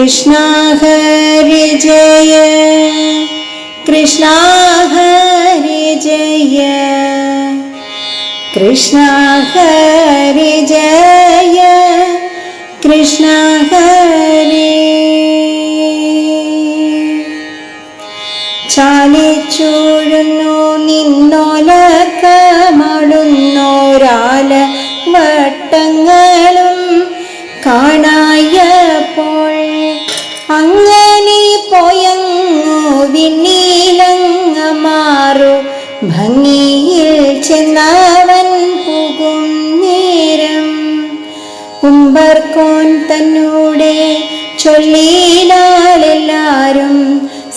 കൃഷ്ണ ഹരി ജയ കൃഷ്ണ ഹരി ജയ കൃഷ്ണ ഹരി ജയ കൃഷ്ണ ഹരി. ചാലിച്ചൂഴുന്നു നിന്നോലക്കമടുന്നോരാല വട്ടങ്ങളും ഭംഗിയിൽ ചെന്നവൻ പോകും നേരം. ഉമ്പർക്കോൻ തന്നൂടെ ചൊല്ലിനാളെല്ലാരും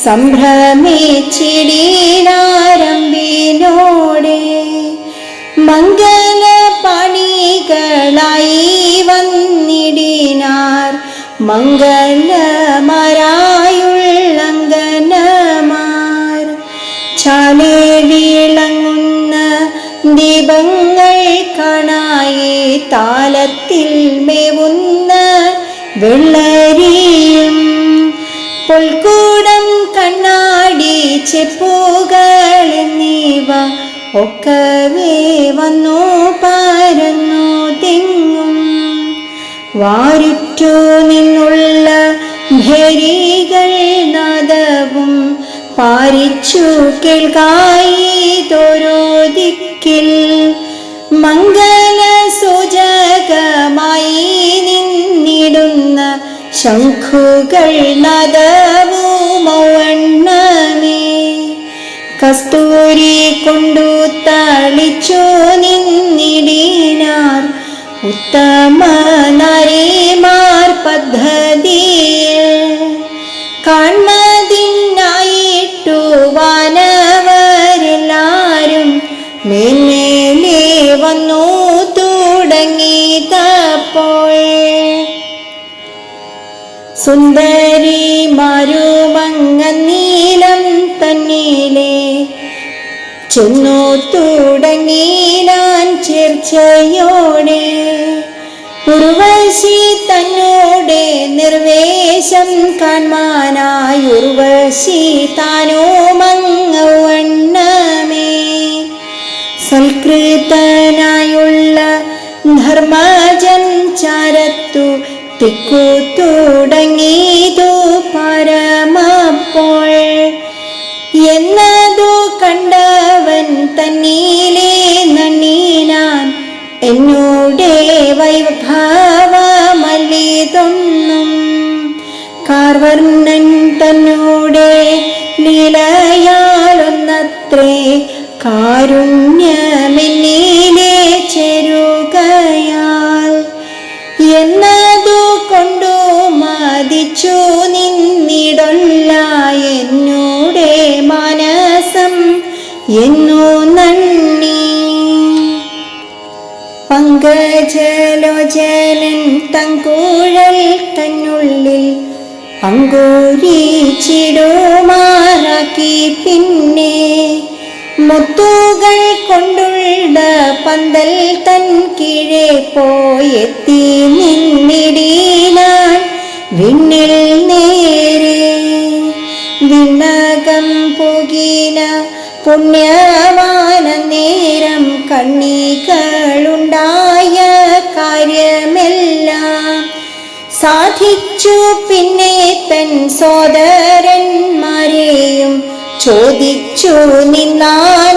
സംഭ്രമിച്ചിടീനാരമ്പിനോടെ പണികളായി വന്നിടിനാർ മംഗലമരായുള്ളങ്കനമാർ. ചാലേ വിളങ്ങുന്ന ദീപങ്ങൾ കാണായി താലത്തിൽ മേവുന്ന വെള്ളരിയും പുൽക്കൂടം കണ്ണാടി ചെപ്പുകൾ എന്നിവ ഒക്കവേ വന്നു പരന്നു തെങ്ങും. വാരുറ്റു നിന്നുള്ള ഭരികൾ നാദവും പാരിച്ചു കേൾക്കായി തോരോ ദിക്കിൽ മംഗല സൂചകമായി നിന്നിടുന്ന ശംഖുകൾ നദവുമൗവണ്ണമേ കസ്തൂരി കൊണ്ടു തളിച്ചു നിന്നിടിനാർ ഉത്തമ നരേമാർ പദ്ധതിയിൽ. കാൺമതിനായിട്ടു സുന്ദരി മരുമങ്ങനീലം തന്നീലേ. ചെന്നു തുടങ്ങിനാൻ ചേർച്ചയോടെ. ഉർവശി തന്നോടെ നിർവേശം കാൺമാനായി ഉർവശി താനോ തിക്കു തുടങ്ങിയതു പരമപ്പോൾ. എന്നതു കണ്ടവൻ തന്നീലേ നന്നീനാൻ എന്നോടെ വൈഭാവമല്ലിതൊന്നും. കാർവർണൻ തന്നോടെ ലീലയാലൊന്നത്രേ കാരുണ്യമെന്നീലേ പങ്കജലോചനൻ തങ്കൂഴൽ തന്നുള്ളിൽ അങ്കൂരിച്ചിടുമാറാക്കി പിന്നെ മുത്തുകൾ കൊണ്ടുള്ള പന്തൽ തൻ കീഴെ പോയെത്തി നിന്നിടീനാൻ വിണ്ണിൽ നേരെ. വിണ്ണകം പോകീന പുണ്യവാന നേരം കണ്ണികളുണ്ടായ സാധിച്ചു പിന്നെ തൻ സോദരന്മാരെയും ചോദിച്ചു നിന്നാനദൂതനോടെ.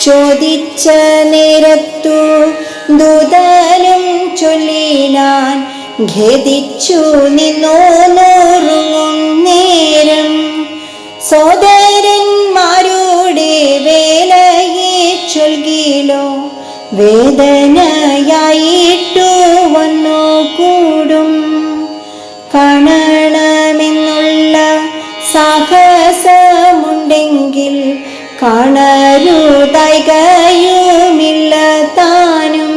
ചോദിച്ച നേരത്തു ദുതനും ചൊല്ലിനാൻ ഖേദിച്ചു നിന്നോ നോറുങ്ങും നേരം. സോദരന്മാരുടെ വേദനയായിട്ടു വന്നു കൂടും. കാണണമെന്നുള്ള സാഹസമുണ്ടെങ്കിൽ കാണരുതൈകയുമില്ല താനും.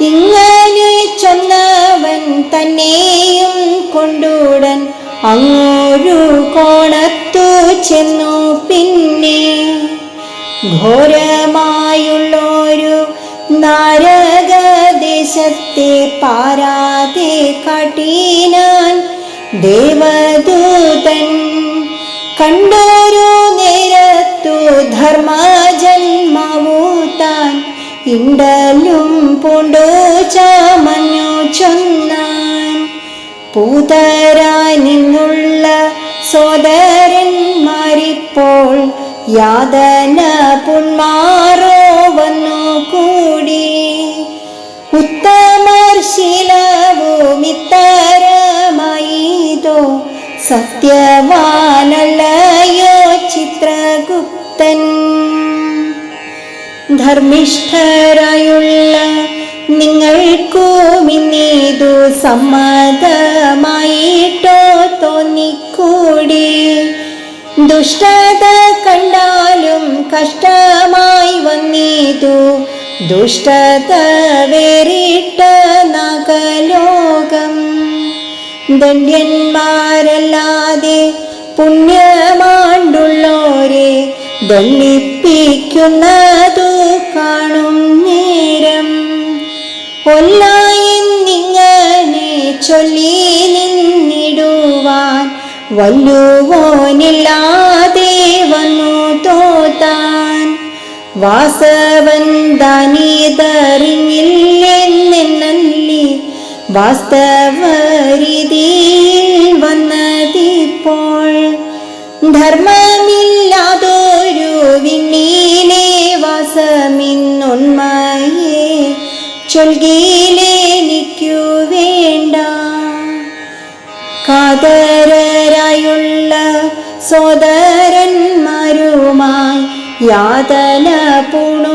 ഇങ്ങനെ ചൊന്നവൻ തന്നെയും കൊണ്ടുടൻ അങ്ങോരു കോണത്തു ചെന്നു പിന്നെ ഘോരമായുള്ളൊരു ദേശത്തെ പാരാതെ കാട്ടിനാൻ ദേവദൂതൻ കണ്ടൊരു നേരത്തു ധർമ്മജന്മാവു താൻ ഇണ്ടലും പൂണ്ടു ചാമഞ്ഞു ചൊന്നാൻ. പൂതരായി നിന്നുള്ള സോദരന്മാരിപ്പോൾ യാതന പുന്മാറോ വന്നു സത്യവാനല്ലയോ ചിത്രഗുപ്തൻ? ധർമ്മിഷ്ഠരായുള്ള നിങ്ങൾക്കുമിന്നീതു സമ്മതമായിട്ടോ തോന്നിക്കൂടി? ദുഷ്ടത കണ്ടാലും കഷ്ടമായി വന്നീതു. ദുഷ്ടത വേറിട്ട നഗലോകം. ദണ്ഡ്യന്മാരല്ലാതെ പുണ്യമാണ്ടുള്ളോരെ ദണ്ണിപ്പിക്കുന്നതു കാണും നേരം. ഒല്ലായെന്നിങ്ങനെ ചൊല്ലി നിന്നിടുവാൻ വല്ലുവോനില്ലാതെ വന്നു തോത്താൻ. വാസവൻ ദാനീതറിഞ്ഞില്ലെന്നല്ലി വാസ്തവരീതിയിൽ വന്നതിപ്പോൾ ധർമ്മമില്ലാതൊരു വിണ്ണീലെ വാസമിന്നുണ്മയെ ചൊൽകിയിലെനിക്കു വേണ്ട. കാതരായുള്ള സോദരന്മാരുമായി യാതന പൂണുന്നേനെങ്കിലോ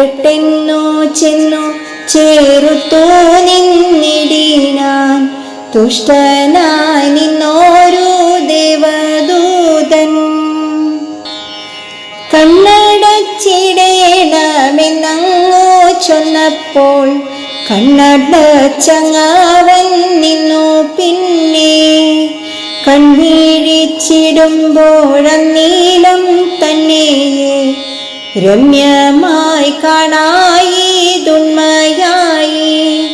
പെട്ടെന്നു ചെന്നു ചേരുത്തു നിന്നിടീനാൻ. തുഷ്ടനായി നിന്നോരു ദേവദൂതൻ. കണ്ണടച്ചിടേണമെന്നങ്ങു ചൊന്നപ്പോൾ കണ്ണടച്ചങ്ങാവൻ നിന്നു പിന്നെ. കൺവീഴിച്ചിടുമ്പോഴ നീളം തന്നെയെ രമ്യമായി കാണായി ദുണ്മയായി.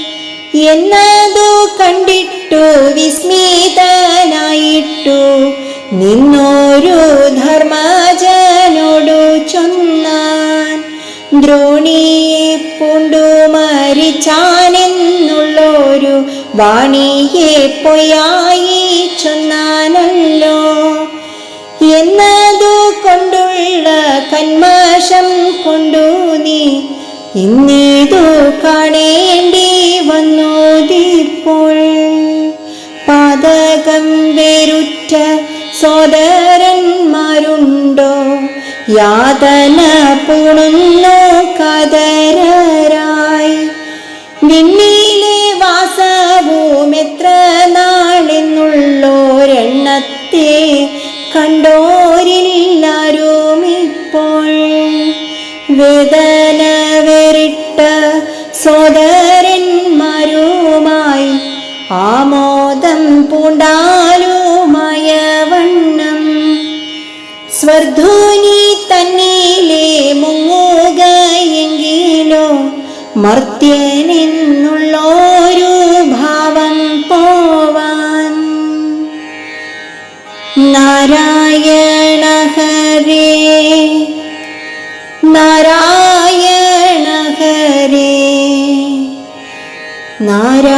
എന്നതു കണ്ടിട്ടു വിസ്മിതനായിട്ടു. നിന്നോരു ധർമ്മജനോടു ചൊന്നാൻ. ദ്രോണിയെ പൂണ്ടു മരിച്ചാനെന്നുള്ളൊരു വാണിയെ പൊയായി ചൊന്നാനല്ലോ. എന്നതു കന്മാശം കൊണ്ടു നീ ഇന്നീതു കാണേണ്ടി വന്നു തീർപ്പോൾ പാതകം വേരുറ്റ സോദരന്മാരുണ്ടോ? യാതന പൂണുന്നു സ്വർധൂനി തന്നിലെ മുങ്ങുകയെങ്കിലോ മർത്യനെന്നുള്ളൊരു ഭാവം പോവാൻ. നാരായണ ഹരേ നാരായണ ഹരേ നാരായണ